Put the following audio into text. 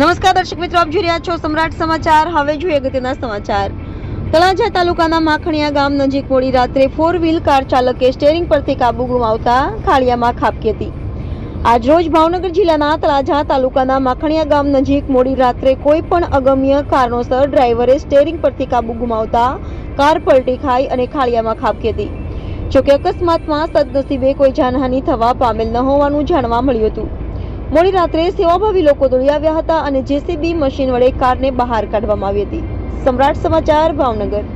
નમસ્કાર દર્શક મિત્રો, આપ જોઈ રહ્યા છો સમ્રાટ સમાચાર. હવે જોઈએ અગત્યના સમાચાર. તળાજા તાલુકાના માખણિયા ગામ નજીક મોડી રાત્રે ફોર વ્હીલ કાર ચાલકે સ્ટેરિંગ પરથી કાબુ ગુમાવતા ખાળિયામાં ખાબકી હતી. આજરોજ ભાવનગર જિલ્લાના તળાજા તાલુકાના માખણિયા ગામ નજીક મોડી રાત્રે કોઈ પણ અગમ્ય કારણોસર ડ્રાઈવરે સ્ટેરિંગ પરથી કાબુ ગુમાવતા કાર પલટી ખાઈ અને ખાળિયામાં ખાબકી હતી. જોકે અકસ્માતમાં સદનસીબે કોઈ જાનહાનિ થવા પામેલ ન હોવાનું જાણવા મળ્યું હતું. મોડી રાત્રે સેવાભાવી લોકો દોડી આવ્યા હતા અને જેસીબી મશીન વડે કારને બહાર કાઢવામાં આવી હતી. સમ્રાટ સમાચાર ભાવનગર.